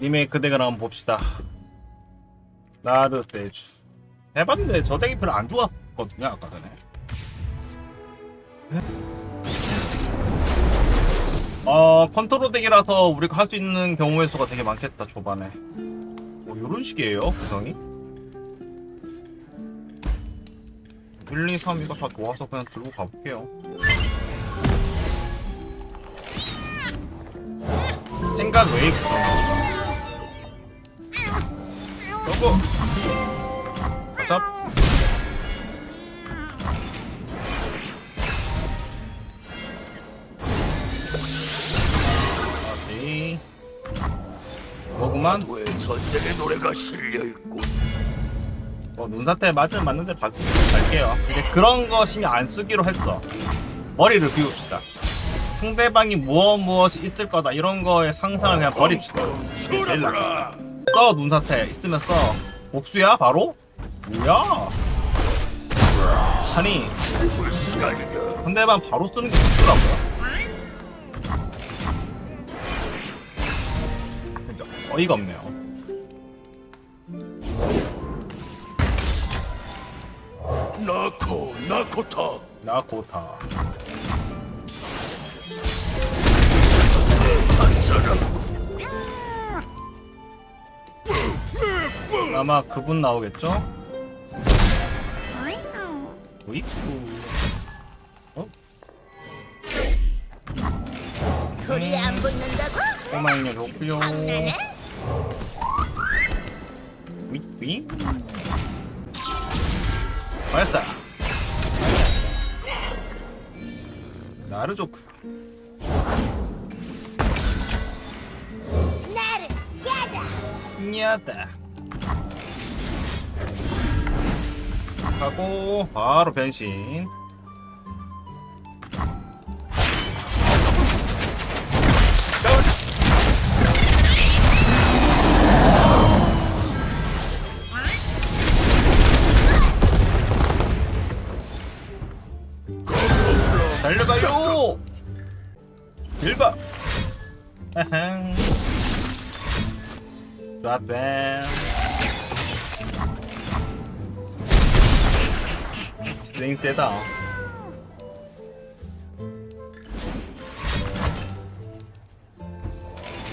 리메이크 덱을 한번 봅시다. 나르 세주. 해봤는데 저 덱이 별로 안 좋았거든요 아까 전에. 어 컨트롤 덱이라서 우리가 할 수 있는 경우의 수가 되게 많겠다 초반에. 뭐 이런 식이에요 구성이. 1, 2, 3 이거 다 좋아서 그냥 들고 가볼게요. 생각 외의 구성. 가자. 아네. 뭐구만. 왜 전쟁의 노래가 실려 있고 뭐 눈사태 맞으면 맞는데 가, 갈게요. 근데 그런 거 신경 안 쓰기로 했어. 머리를 비웁시다. 상대방이 무엇 무엇이 있을 거다 이런 거에 상상을 그냥 버립시다. 그게 제일 낫겠다. 써 눈사태 있으면 써. 복수야 바로? 뭐야? 아니. 상대방 바로 쓰는 게. 진짜 어이가 없네요. 나코 나코타 나코타. 아마 그분 나오겠죠? 오이쿠. 어? 안 붙는다고? 꼬마인형 좋고요. 장난해? 윗위. 발사. 나르조크. 나를 냐다. 하고 바로 변신. 달려가요. 일바. 아항. 쏴뱀. 스윙 세다.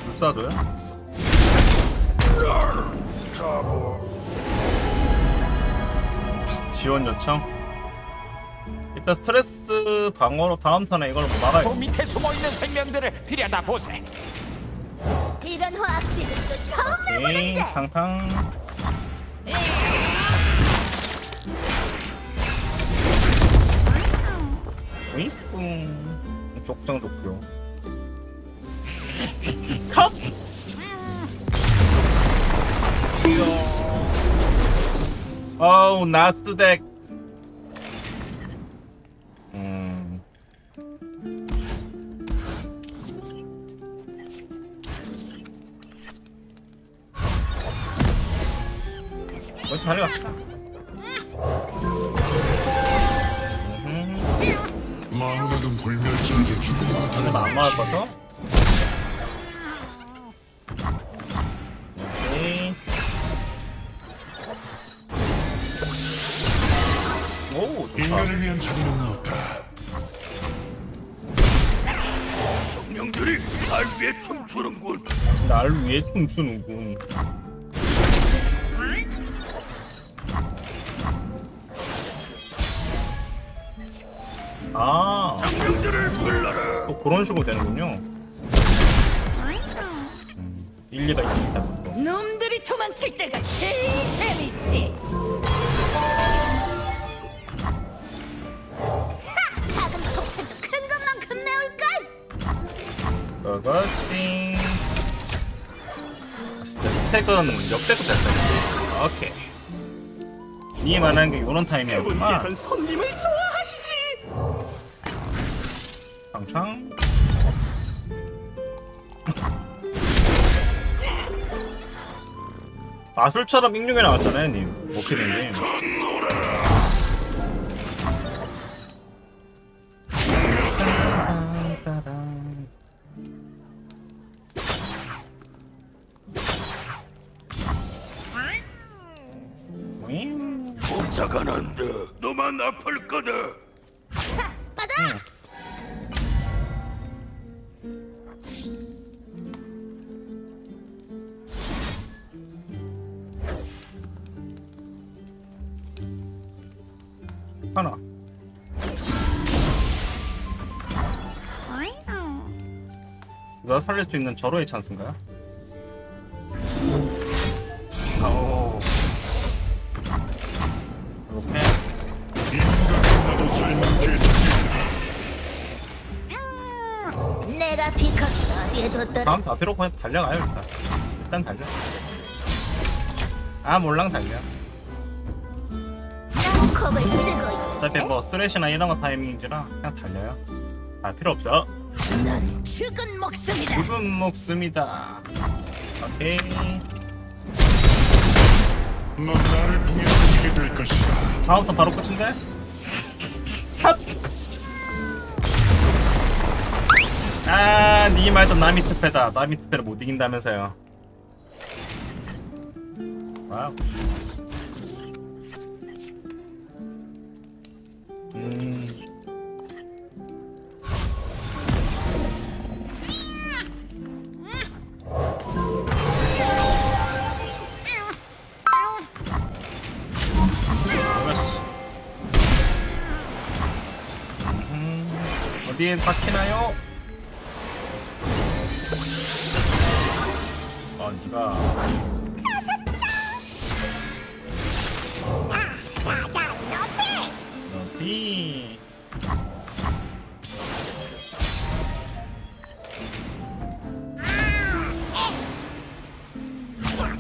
불사도요? 지원 요청? 일단 스트레스 방어로 다음 턴에 이걸 막아야 도 밑에 숨어 있는 생명들을 들여다 보세. 이런 화학시도 처음 오케이 해보는데 탕탕 오이뿡 족장 좋고요 컷! 어우 나스덱. 음. 뭐 달려갑시다 망각은 불멸자에게 죽음과 다른 안 맞을 거죠? 오케이 오 좋다 인간을 위한 자리는 없다. 명들이 날 위해 춤추는군. 날 위해 춤추는군 아, 명들을 불러라. 또 그런 식으로 되는군요. 음, 일리가 있다. 놈들이 도망칠 때가 제일 재밌지 하! 작은 폭탄도 큰 것만큼 매울걸 그것이 아, 진짜 스택은 역대급 됐어요. 오케이. 이 말하는 게 요런 손님을 좋 이상. 마술처럼 익룡이 나왔잖아요 님. 워키님 꼼짝안 한다 너만 아플 거다. 받아! 음. 너 살릴 수 있는 절호의 찬스인가요? 이렇게. 내가 어디에 뒀더라? 다음 다 필요 그냥 달려가요 일단. 일단 달려. 아 몰랑 달려. 난 콕을 쓰고 있. 어차피 뭐 스트레시나 이런 거 타이밍인지라 그냥 달려요. 아 필요 없어. 넌 죽은 목숨이다. 죽은 목숨이다. 오케이. 넌 나를 숨게 될 것이다. 다음부터 바로 끝인데? 핫! 아, 니 말도 남이 특패다. 남이 특패를 못 이긴다면서요. 와우. 음. 어디에 박히나요? 어, 니가 너비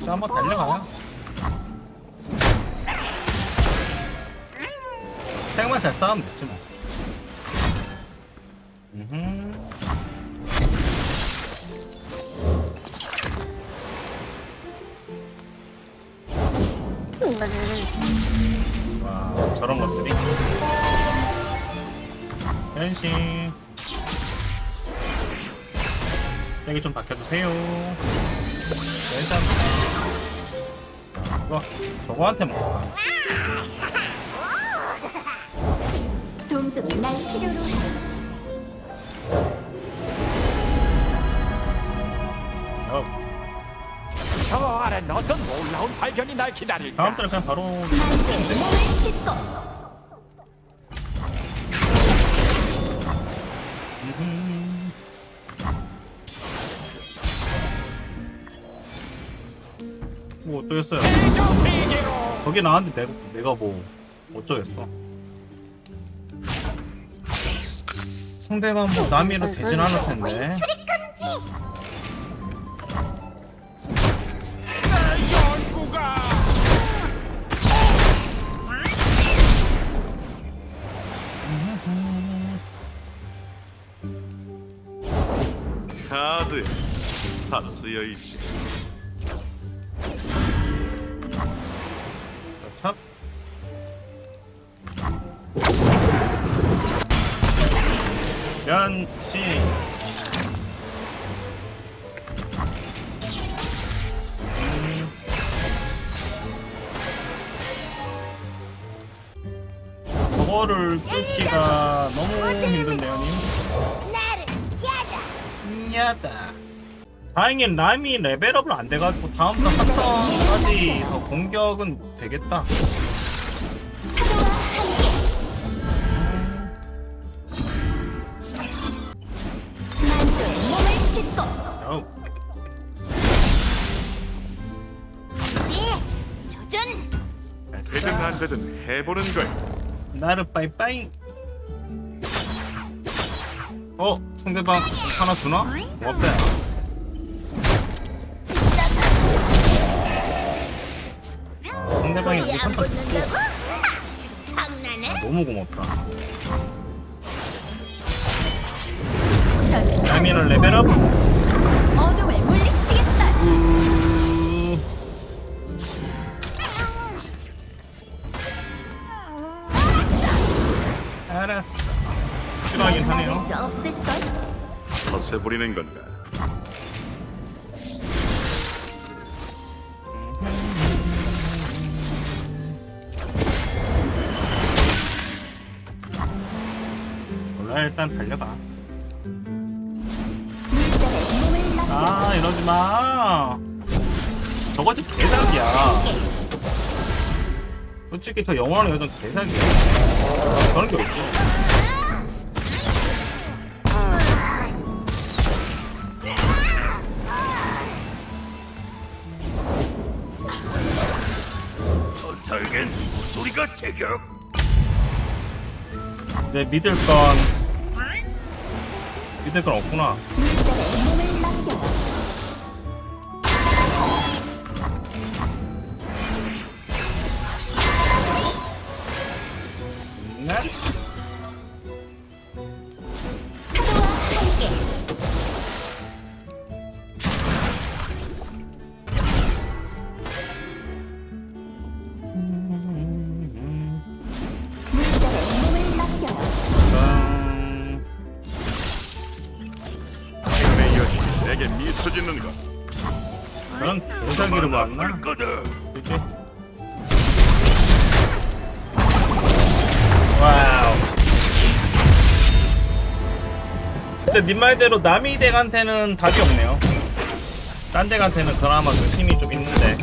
자, 한번 달려가요. 스택만 잘 싸우면 됐지 뭐. 와 저런 것들이? 변신 여기 좀 바뀌어주세요. 일단 자, 이거 저거한테 먹을까 동족이 날 필요로 저 아래는 어떤 놀라운 발견이 날 기다릴까? 다음 달에 그냥 바로. 뭐 세계로 거기 나왔는데 내가, 내가 뭐 어쩌겠어 상대가 뭐 남이로 되진 않을 텐데. 카드 다 쓰여 있지. 찹변 신 음. 저거를 뚫기가 너무 힘든데요 님 깨자. 야다 다행히 남이 레벨업을 안 돼가지고 다음부터 한 턴까지 더 공격은 되겠다 어우, 예. 조준. 되든 안 되든 해보는 거야. 나를 빠이빠이 어? 상대방 하나 주나? 아, 상대방이 우리 안 한타 붙는다고? 아, 지금 장난해? 너무 고맙다 재민을 레벨업. 어둠을 물리치겠다. 우... 알았어. 싫어하긴 하네요. 벗어버리는 건가? 일단 달려봐. 아 이러지 마. 저거 진짜 개사기야. 솔직히 저 영화는 여전 개사기야. 그런 게 없어. 전설겐 소리가 제격. 이제 믿을 건 믿을 건 없구나. 물 봤나? 거다. 그치? 와우. 진짜 님 말대로 남이 덱한테는 답이 없네요. 딴 덱한테는 그나마 좀 힘이 좀 있는데